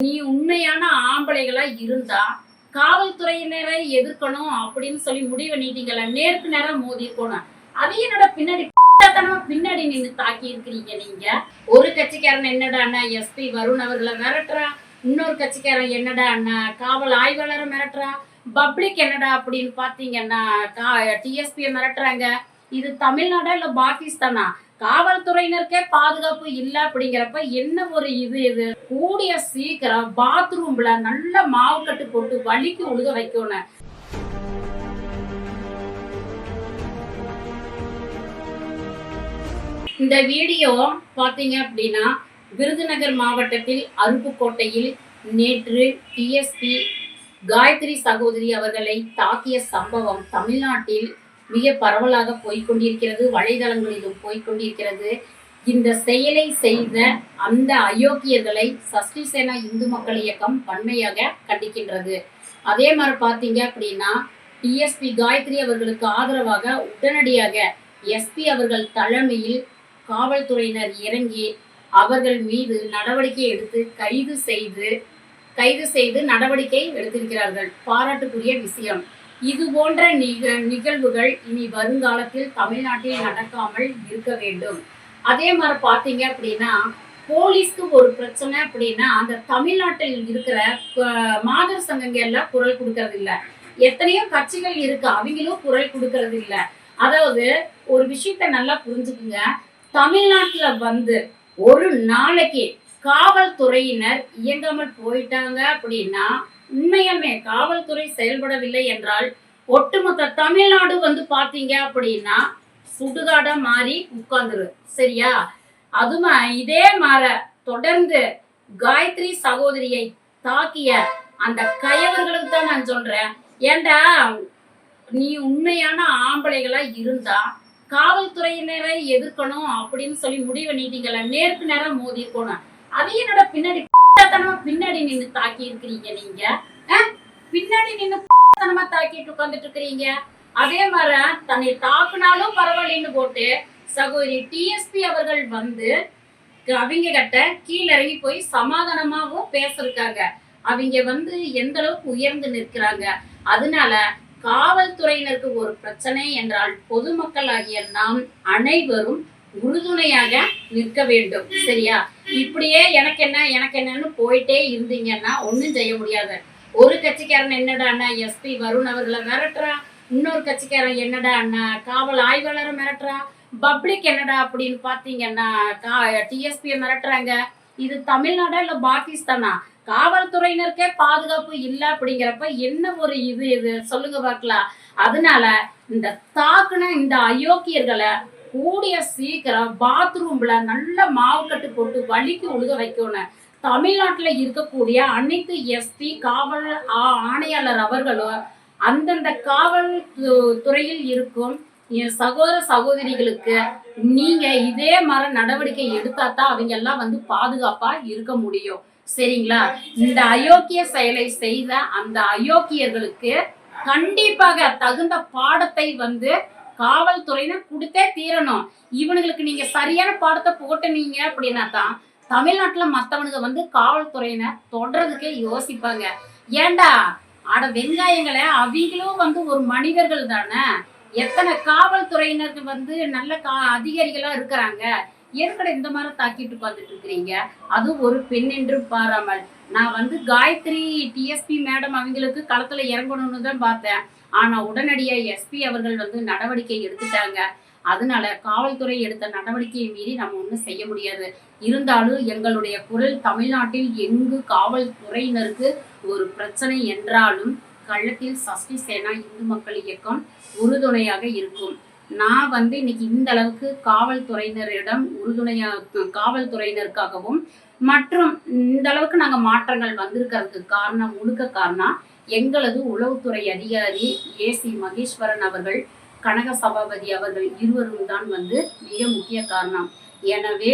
நீ உண்மையான ஆம்பளைகளா இருந்தா காவல்துறையினரை எதிர்க்கணும் அப்படின்னு சொல்லி முடிவு நீட்டிங்கள நேருக்கு நேரம் மோதி போன அது என்னோட பின்னாடி பின்னாடி நின்று தாக்கி இருக்கிறீங்க நீங்க. ஒரு கட்சிக்காரன் என்னடா அண்ணா எஸ்பி வருண் அவர்களை மிரட்டுறா? இன்னொரு கட்சிக்காரன் என்னடா அண்ணா காவல் ஆய்வாளரை மிரட்டுறா? பப்ளிக் என்னடா அப்படின்னு பாத்தீங்கன்னா டிஎஸ்பியை மிரட்டுறாங்க. இது தமிழ்நாடா இல்ல பாகிஸ்தானா? காவல்துறையினருக்கே பாதுகாப்பு இல்ல அப்படிங்கிறப்ப என்ன ஒரு இது இது? கூடிய சீக்கிரம் பாத்ரூம்ல நல்ல மாவு கட்டு போட்டு வலிக்கு உழுக வைக்கணும். இந்த வீடியோ பாத்தீங்க அப்படின்னா விருதுநகர் மாவட்டத்தில் அருப்புக்கோட்டையில் நேற்று டிஎஸ்பி காயத்ரி சகோதரி அவர்களை தாக்கிய சம்பவம் தமிழ்நாட்டில் மிக பரவலாக போய்க்கொண்டிருக்கிறது வலைதளங்களிலும் போய்க்கொண்டிருக்கிறது. இந்த செயலை செய்த அந்த அயோக்கியர்களை சஷ்டி சேனா இந்து மக்கள் இயக்கம் வன்மையாக கண்டிக்கின்றது. அதே மாதிரி பார்த்தீங்க அப்படின்னா டிஎஸ்பி காயத்ரி அவர்களுக்கு ஆதரவாக உடனடியாக எஸ்பி அவர்கள் தலைமையில் காவல்துறையினர் இறங்கி அவர்கள் மீது நடவடிக்கை எடுத்து கைது செய்து கைது செய்து நடவடிக்கை எடுத்திருக்கிறார்கள். பாராட்டுக்குரிய விஷயம். இது போன்ற நிக- நிகழ்வுகள் இனி வருங்காலத்தில் தமிழ்நாட்டில் நடக்காமல் இருக்க வேண்டும். அதே மாதிரி பார்த்தீங்க அப்படின்னா போலீஸ்க்கு ஒரு பிரச்சனை அப்படின்னா அந்த தமிழ்நாட்டில் இருக்கிற மாதர் சங்கங்க எல்லாம் குரல் கொடுக்கறது இல்லை எத்தனையோ கட்சிகள் இருக்கு அவங்களும் குரல் கொடுக்கறது இல்லை அதாவது ஒரு விஷயத்த நல்லா புரிஞ்சுக்குங்க. தமிழ்நாட்டுல வந்து ஒரு நாளைக்கு காவல்துறையினர் இயங்காமல் போயிட்டாங்க அப்படின்னா உண்மையுமே காவல்துறை செயல்படவில்லை என்றால் ஒட்டுமொத்த தமிழ்நாடு வந்து பாத்தீங்க அப்படின்னா சுடுகாடா மாறி உட்கார்ந்துரு. சரியா? அதுமா இதே மாற தொடர்ந்து காயத்ரி சகோதரியை தாக்கிய அந்த கயவர்களுக்கு தான் நான் சொல்றேன். ஏண்டா நீ உண்மையான ஆம்பளைகளா இருந்தா காவல்துறையினரை எதிர்க்கணும் அப்படின்னு சொல்லி முடிவு நீட்டிங்கள நேருக்கு நேரம் மோதி இருக்கணும் அது பின்னாடி பின்னாடி நின்னு தாக்கி இருக்கிறீங்க நீங்க? பின்னாடி நின்று தனமா தாக்கிட்டு உட்கார்ந்துட்டு இருக்கிறீங்க. அதே மாதிரி தன்னை தாக்குனாலும் பரவாயில்லைன்னு போட்டு சகோதரி டிஎஸ்பி அவர்கள் வந்து அவங்க கிட்ட கீழறங்கி போய் சமாதானமாவும் பேசிருக்காங்க. அவங்க வந்து எந்த அளவுக்கு உயர்ந்து நிற்கிறாங்க? அதனால காவல்துறையினருக்கு ஒரு பிரச்சனை என்றால் பொதுமக்கள் ஆகிய நாம் அனைவரும் உறுதுணையாக நிற்க வேண்டும். சரியா? இப்படியே எனக்கு என்ன எனக்கு என்னன்னு போயிட்டே இருந்தீங்கன்னா ஒன்றும் செய்ய முடியாது. ஒரு கட்சிக்காரன் என்னடா அண்ணா எஸ்பி வருண் அவர்களை மிரட்டுறான் இன்னொரு கட்சிக்காரன் என்னடா அண்ணா காவல் ஆய்வாளரை மிரட்டுறான் பப்ளிக் என்னடா அப்படின்னு பார்த்தீங்கன்னா டிஎஸ்பியை மிரட்டுறாங்க. இது தமிழ்நாடா இல்லை பாகிஸ்தானா? காவல்துறையினருக்கே பாதுகாப்பு இல்லை அப்படிங்கிறப்ப என்ன ஒரு இது இது? சொல்லுங்க பார்க்கலாம். அதனால இந்த தாக்குன இந்த அயோக்கியர்களை கூடிய சீக்கிரம் பாத்ரூம்ல நல்ல மாவு கட்டு போட்டு வலிக்கு உழுக வைக்கணும். தமிழ்நாட்டில் இருக்கக்கூடிய அனைத்து எஸ்பி காவல் ஆ- ஆணையாளர் அவர்களும் அந்தந்த காவல் துறையில் இருக்கும் என் சகோதர சகோதரிகளுக்கு நீங்க இதே மாதிரி நடவடிக்கை எடுத்தா தான் அவங்க எல்லாம் வந்து பாதுகாப்பா இருக்க முடியும். சரிங்களா? இந்த அயோக்கிய செயலை செய்த அந்த அயோக்கியர்களுக்கு கண்டிப்பாக தகுந்த பாடத்தை வந்து காவல்துறையினர் கொடுத்தே தீரணும். இவனுங்களுக்கு நீங்க சரியான பாடத்தை போட்டுனீங்க அப்படின்னா தான் தமிழ்நாட்டுல மத்தவனுங்க வந்து காவல்துறையினர் தொடர்றதுக்கே யோசிப்பாங்க. ஏண்டா? அட வெங்காயங்களை அவங்களும் வந்து ஒரு மனிதர்கள் தானே. எத்தனை காவல்துறையினருக்கு வந்து நல்ல கா அதிகாரிகளா இருக்கிறாங்க. ஏற்கனவே இந்த மாதிரி தாக்கிட்டு உட்காந்துட்டு இருக்கிறீங்க. அதுவும் ஒரு பெண் என்று பாராமல். நான் வந்து காயத்ரி டிஎஸ்பி மேடம் அவங்களுக்கு களத்துல இறங்கணும்னு தான் பார்த்தேன். ஆனா உடனடியா எஸ்பி அவர்கள் வந்து நடவடிக்கை எடுத்துட்டாங்க. அதனால காவல்துறை எடுத்த நடவடிக்கையை மீறி நம்ம ஒன்றும் செய்ய முடியாது. இருந்தாலும் எங்களுடைய குரல் தமிழ்நாட்டில் எங்கு காவல்துறையினருக்கு ஒரு பிரச்சனை என்றாலும் கள்ளத்தில் சஷ்டி சேனா இந்து மக்கள் இயக்கம் உறுதுணையாக இருக்கும். நான் வந்து இன்னைக்கு இந்த அளவுக்கு காவல்துறையினரிடம் உறுதுணையா காவல்துறையினருக்காகவும் மற்றும் இந்த அளவுக்கு நாங்க மாற்றங்கள் வந்திருக்கிறதுக்கு காரணம் முழுக்க காரணம் எங்களது உளவுத்துறை அதிகாரி ஏசி மகேஸ்வரன் அவர்கள் கனக சபாபதி அவர்கள் இருவரும் தான் வந்து மிக முக்கிய காரணம். எனவே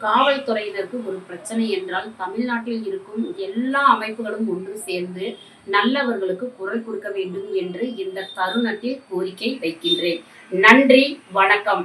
காவல்துறையினருக்கு ஒரு பிரச்சனை என்றால் தமிழ்நாட்டில் இருக்கும் எல்லா அமைப்புகளும் ஒன்று சேர்ந்து நல்லவர்களுக்கு குரல் கொடுக்க வேண்டும் என்று இந்த தருணத்தில் கோரிக்கை வைக்கின்றேன். நன்றி வணக்கம்.